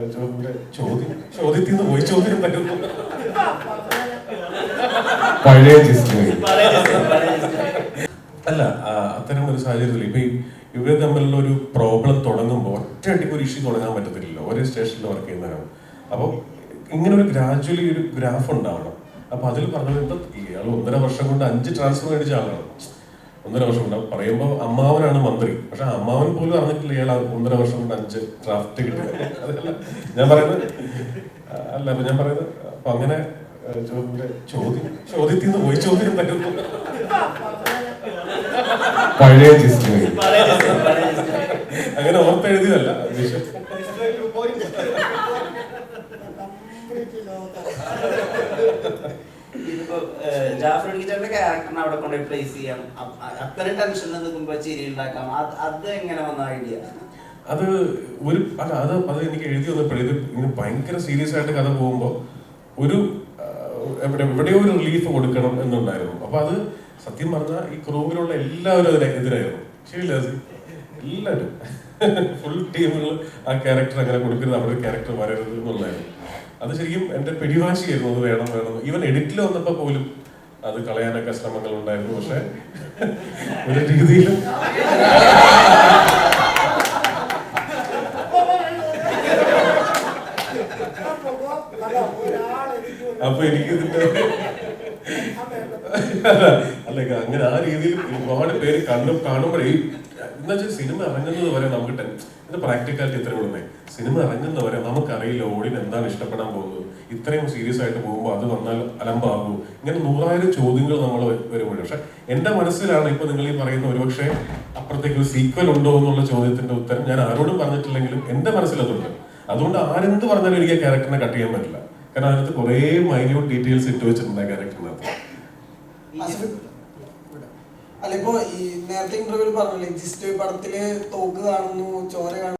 ചോദ്യം ചോദ്യം ചോദ്യത്തിൽ നിന്ന് പോയി ചോദ്യം പറ്റുന്നു പഴയ അല്ല അത്തരം ഒരു സാഹചര്യത്തിൽ ഇപ്പൊ ഈ ഇവർ തമ്മിലുള്ള ഒരു പ്രോബ്ലം തുടങ്ങുമ്പോൾ ഒറ്റയടിക്ക് ഒരു ഇഷ്യൂ തുടങ്ങാൻ പറ്റത്തില്ലല്ലോ. ഒരേ സ്റ്റേഷനിൽ വർക്ക് ചെയ്യുന്നവരാണ് അപ്പോൾ ഇങ്ങനെ ഒരു ഗ്രാജുവലി ഒരു ഗ്രാഫ് ഉണ്ടാവണം. അപ്പൊ അതിൽ പറഞ്ഞത് ഇപ്പൊ ഇയാൾ ഒന്നര വർഷം കൊണ്ട് അഞ്ച് ട്രാൻസ്ഫർ മേടിച്ച ആളാണ്. ഒന്നര വർഷം കൊണ്ട് പറയുമ്പോൾ അമ്മാവനാണ് മന്ത്രി. പക്ഷെ അമ്മാവൻ പോലും അറിഞ്ഞിട്ടില്ല ഇയാൾ ഒന്നര വർഷം കൊണ്ട് അഞ്ച് ഡ്രാഫ്റ്റ് കിട്ടിയത് അതല്ല ഞാൻ പറയുന്നത് അല്ല അപ്പൊ ഞാൻ പറയുന്നത് അപ്പൊ അങ്ങനെ ചോദ്യം ചോദ്യം ചോദ്യത്തിൽ നിന്ന് പോയി ചോദ്യം പറ്റുന്നു പഴയ അങ്ങനെ ഓർത്തെഴുതിയതല്ല വിഷയം അവിടെ പ്ലേസ് ചെയ്യാം. അത് എങ്ങനെ ഐഡിയ അത് ഒരു അല്ല അത് അത് എനിക്ക് എഴുതി വന്നപ്പോഴേ ഇങ്ങനെ ഭയങ്കര സീരിയസ് ആയിട്ട് കഥ പോകുമ്പോൾ ഒരു എവിടെ എവിടെയോ ഒരു റിലീഫ് കൊടുക്കണം എന്നുണ്ടായിരുന്നു. അപ്പൊ അത് സത്യം പറഞ്ഞാൽ ഈ ക്രൂവിലുള്ള എല്ലാവരും അതിന് എതിരായിരുന്നു. ശരിയില്ല എല്ലാരും ഫുൾ ടീമുകൾ ആ ക്യാരക്ടർ അങ്ങനെ കൊടുക്കരുത് അവിടെ ക്യാരക്ടർ വരരുത് എന്നുള്ളതായിരുന്നു. അത് ശരിക്കും എന്റെ പിടിവാശിയായിരുന്നു അത് വേണം വേണം. ഈവൻ എഡിറ്റിൽ വന്നപ്പോ പോലും അത് കളയാനൊക്കെ ശ്രമങ്ങൾ ഉണ്ടായിരുന്നു. പക്ഷെ ഒരു രീതിയിലും അപ്പൊ എനിക്ക് ഇതിന്റെ അല്ല അങ്ങനെ ആ രീതിയിൽ ഒരുപാട് പേര് കണ്ടു കാണുമ്പോഴേ എന്താ വെച്ചാൽ സിനിമ ഇറങ്ങുന്നത് വരെ നമുക്ക് ഇത് പ്രാക്ടിക്കാലിറ്റി ഇത്ര ഉള്ളേ സിനിമ ഇറങ്ങുന്നവരെ നമുക്കറിയില്ല ഓടിന് എന്താണ് ഇഷ്ടപ്പെടാൻ പോകുന്നത്. ഇത്രയും സീരിയസ് ആയിട്ട് പോകുമ്പോൾ അത് വന്നാൽ അലമ്പാകൂ. ഇങ്ങനെ നൂറായിരം ചോദ്യങ്ങൾ നമ്മൾ വരുമ്പോഴും. പക്ഷെ എന്റെ മനസ്സിലാണ് ഇപ്പൊ നിങ്ങൾ ഈ പറയുന്ന ഒരുപക്ഷെ അപ്പുറത്തേക്ക് ഒരു സീക്വൽ ഉണ്ടോ എന്നുള്ള ചോദ്യത്തിന്റെ ഉത്തരം ഞാൻ ആരോടും പറഞ്ഞിട്ടില്ലെങ്കിലും എന്റെ മനസ്സിൽ അതുണ്ട് അതുകൊണ്ട് ആരെന്ത് പറഞ്ഞാലും എനിക്ക് ആ ക്യാരക്ടറിനെ കട്ട് ചെയ്യാൻ പറ്റില്ല. കാരണം അതിനകത്ത് കുറേ മൈന്യൂട്ട് ഡീറ്റെയിൽസ് ഇട്ട് വെച്ചിട്ടുണ്ട് ആ ക്യാരക്ടറിനകത്ത് അല്ല ഇപ്പൊ ഈ നേരത്തെ ഇന്റർവ്യൂവിൽ പറഞ്ഞില്ലേ ജിസ്റ്റ് പടത്തിൽ തോക്ക് കാണുന്നു ചോര കാണുന്നു.